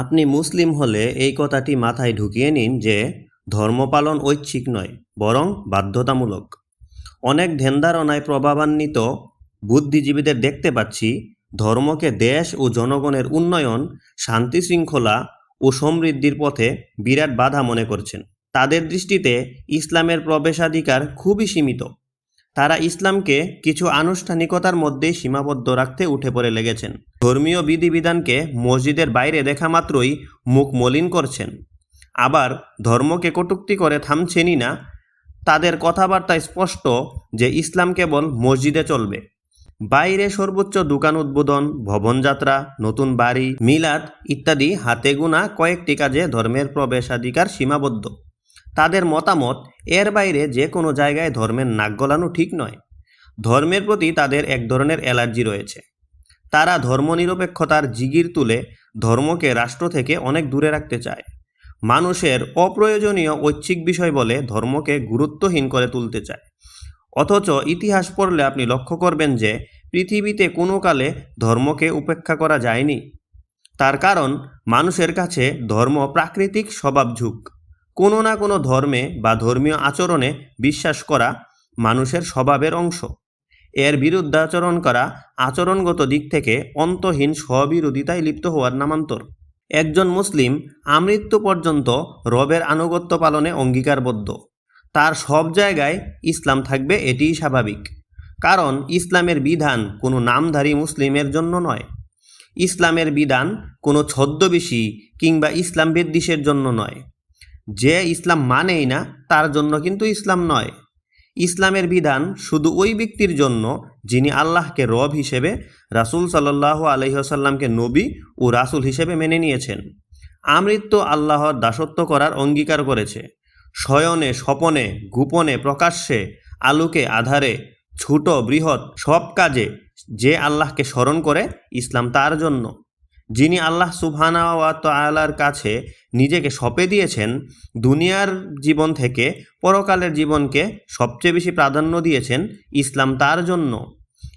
আপনি মুসলিম হলে এই কথাটি মাথায় ঢুকিয়ে নিন যে ধর্ম পালন ঐচ্ছিক নয়, বরং বাধ্যতামূলক। অনেক ধ্যানধারণায় প্রভাবান্বিত বুদ্ধিজীবীদের দেখতে পাচ্ছি ধর্মকে দেশ ও জনগণের উন্নয়ন শান্তি শৃঙ্খলা ও সমৃদ্ধির পথে বিরাট বাধা মনে করছেন। তাদের দৃষ্টিতে ইসলামের প্রবেশাধিকার খুবই সীমিত। তারা ইসলামকে কিছু আনুষ্ঠানিকতার মধ্যেই সীমাবদ্ধ রাখতে উঠে পড়ে লেগেছেন। ধর্মীয় বিধিবিধানকে মসজিদের বাইরে দেখা মাত্রই মুখ মলিন করছেন। আবার ধর্মকে কটূক্তি করে থামছেনই না, তাদের কথাবার্তায় স্পষ্ট যে ইসলাম কেবল মসজিদে চলবে। বাইরে সর্বোচ্চ দোকান উদ্বোধন ভবনযাত্রা নতুন বাড়ি, মিলাদ ইত্যাদি হাতে গোনা কয়েকটি কাজে ধর্মের প্রবেশাধিকার সীমাবদ্ধ। তাদের মতামত এর বাইরে যে কোনো জায়গায় ধর্মের নাক গলানো ঠিক নয়। ধর্মের প্রতি তাদের এক ধরনের অ্যালার্জি রয়েছে। তারা ধর্মনিরপেক্ষতার জিগির তুলে ধর্মকে রাষ্ট্র থেকে অনেক দূরে রাখতে চায়। মানুষের অপ্রয়োজনীয় ঐচ্ছিক বিষয় বলে ধর্মকে গুরুত্বহীন করে তুলতে চায়। অথচ ইতিহাস পড়লে আপনি লক্ষ্য করবেন যে পৃথিবীতে কোনো কালে ধর্মকে উপেক্ষা করা যায়নি। তার কারণ মানুষের কাছে ধর্ম প্রাকৃতিক স্বভাবঝুঁক। কোনো না কোনো ধর্মে বা ধর্মীয় আচরণে বিশ্বাস করা মানুষের স্বভাবের অংশ। এর বিরুদ্ধাচরণ করা আচরণগত দিক থেকে অন্তহীন স্ববিরোধিতায় লিপ্ত হওয়ার নামান্তর। একজন মুসলিম আমৃত্যু পর্যন্ত রবের আনুগত্য পালনে অঙ্গীকারবদ্ধ। তার সব জায়গায় ইসলাম থাকবে এটিই স্বাভাবিক। কারণ ইসলামের বিধান কোনো নামধারী মুসলিমের জন্য নয়। ইসলামের বিধান কোনো ছদ্মবেশী কিংবা ইসলাম বিদ্বেষের জন্য নয়। যে ইসলাম মানেই না, তার জন্য কিন্তু ইসলাম নয়। ইসলামের বিধান শুধু ওই ব্যক্তির জন্য যিনি আল্লাহকে রব হিসেবে, রাসূল সাল্লাহ আলহিহাসাল্লামকে নবী ও রাসূল হিসেবে মেনে নিয়েছেন। আমৃত্য আল্লাহর দাসত্ব করার অঙ্গীকার করেছে। শয়নে, স্বপনে, গোপনে, প্রকাশ্যে, আলোকে, আধারে, ছোট, বৃহৎ সব কাজে যে আল্লাহকে স্মরণ করে ইসলাম তার জন্য। যিনি আল্লাহ সুবহানা ওয়া তাআলার কাছে নিজেকে সঁপে দিয়েছেন, দুনিয়ার জীবন থেকে পরকালের জীবনকে সবচেয়ে বেশি প্রাধান্য দিয়েছেন ইসলাম তার জন্য।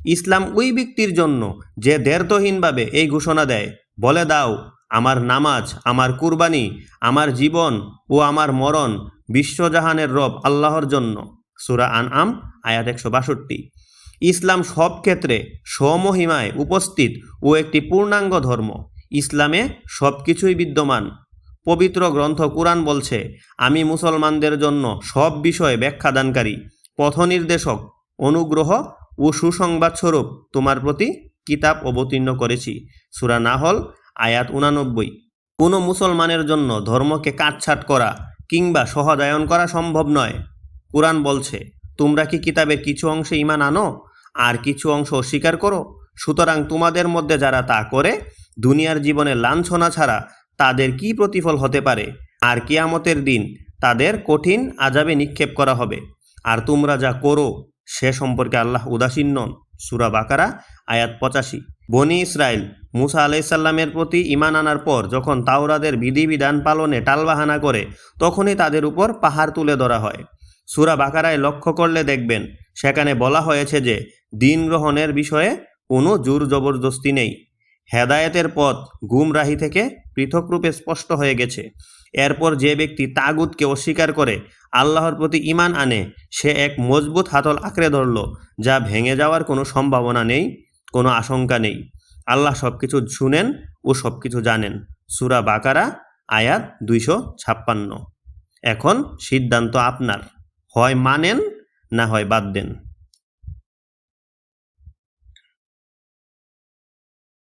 ইসলাম ওই ব্যক্তির জন্য যে দ্ব্যর্থহীনভাবে এই ঘোষণা দেয়, বলে দাও, আমার নামাজ, আমার কুরবানি, আমার জীবন ও আমার মরণ বিশ্বজাহানের রব আল্লাহর জন্য। সুরা আন আম আয়াত একশো বাষট্টি। ইসলাম সব ক্ষেত্রে স্বমহিমায় উপস্থিত ও একটি পূর্ণাঙ্গ ধর্ম। ইসলামে সব কিছুই বিদ্যমান। পবিত্র গ্রন্থ কুরআন বলছে, আমি মুসলমানদের জন্য সব বিষয়ে ব্যাখ্যাদানকারী, পথনির্দেশক, অনুগ্রহ ও সুসংবাদস্বরূপ তোমার প্রতি কিতাব অবতীর্ণ করেছি। সুরা নাহল, আয়াত উনানব্বই। কোনো মুসলমানের জন্য ধর্মকে কাটছাট করা কিংবা সহজায়ন করা সম্ভব নয়। কোরআন বলছে, তোমরা কি কিতাবের কিছু অংশে ইমান আনো? আর কিছু অংশ অস্বীকার করো। সুতরাং তোমাদের মধ্যে যারা তা করে, দুনিয়ার জীবনে লাঞ্ছনা ছাড়া তাদের কি প্রতিফল হতে পারে? আর কিয়ামতের দিন তাদের কঠিন আজাবে নিক্ষেপ করা হবে। আর তোমরা যা করো, সে সম্পর্কে আল্লাহ উদাসীন নন। সুরা বাকারা, আয়াত পঁচাশি। বনি ইসরায়েল মুসা আলাইসাল্লামের প্রতি ইমান আনার পর যখন তাওরাদের বিধিবিধান পালনে টালবাহানা করে, তখনই তাদের উপর পাহাড় তুলে ধরা হয়। সুরা বাকারায় লক্ষ্য করলে দেখবেন, সেখানে বলা হয়েছে যে, দিন গ্রহণের বিষয়ে কোনো জোর জবরদস্তি নেই। হেদায়েতের পথ গুমরাহি থেকে পৃথক রূপে স্পষ্ট হয়ে গেছে। এরপর যে ব্যক্তি তাগুদকে অস্বীকার করে আল্লাহর প্রতি ইমান আনে, সে এক মজবুত হাতল আঁকড়ে ধরল, যা ভেঙে যাওয়ার কোনো সম্ভাবনা নেই, কোনো আশঙ্কা নেই। আল্লাহ সব কিছু শুনেন ও সব কিছু জানেন। সুরা বাকারা, আয়াত দুইশো ছাপ্পান্ন। এখন সিদ্ধান্ত আপনার। হয় মানেন না হয় বাদ দেন?